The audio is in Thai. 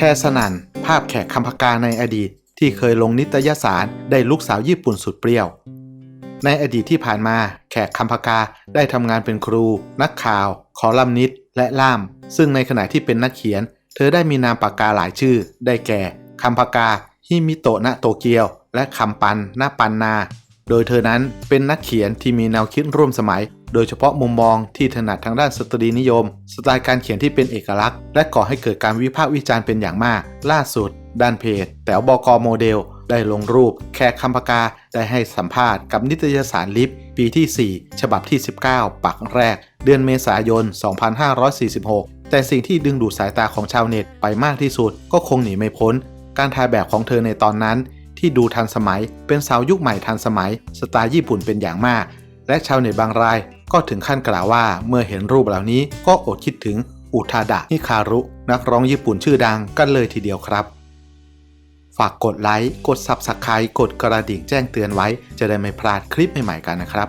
ชร์สนั่นภาพแขกคำพกาในอดีต ที่เคยลงนิตยสารได้ลูกสาวญี่ปุ่นสุดเปรี้ยว ในอดีตที่ผ่านมาแขกคำพกาได้ทำงานเป็นครู นักข่าว คอลัมนิสต์และล่าม ซึ่งในขณะที่เป็นนักเขียน เธอได้มีนามปากกาหลายชื่อ ได้แก่คำพกาฮิมิโตะณโตเกียว และคำปันณปันนา โดยเธอนั้นเป็นนักเขียนที่มีแนวคิดร่วมสมัย โดยเฉพาะมุมมองที่ถนัดทางด้านสตรีนิยม สไตล์การเขียนที่เป็นเอกลักษณ์ และก่อให้เกิดการวิพากษ์วิจารณ์เป็นอย่างมาก ล่าสุด ด้านเพจ แต๋วบกโมเดล ได้ลงรูป แขกคำปากา ได้ให้สัมภาษณ์กับนิตยสารลิฟปีที่ 4 ฉบับที่ 19 ปักแรก เดือนเมษายน 2546 แต่สิ่งที่ดึงดูดสายตาของชาวเน็ตไปมากที่สุด ก็คงหนีไม่พ้น การถ่ายแบบของเธอในตอนนั้น ที่ดูทันสมัย เป็นสาวยุคใหม่ทันสมัย สไตล์ญี่ปุ่นเป็นอย่างมาก และชาวเน็ตบางราย ก็ถึงขั้นกล่าวว่าเมื่อเห็นรูปเหล่านี้ก็อดคิดถึงอุทาดะฮิคารุ นักร้องญี่ปุ่นชื่อดังกันเลยทีเดียวครับ ฝากกดไลค์ กด Subscribe กดกระดิ่งแจ้งเตือนไว้ จะได้ไม่พลาดคลิปใหม่ๆกันนะครับ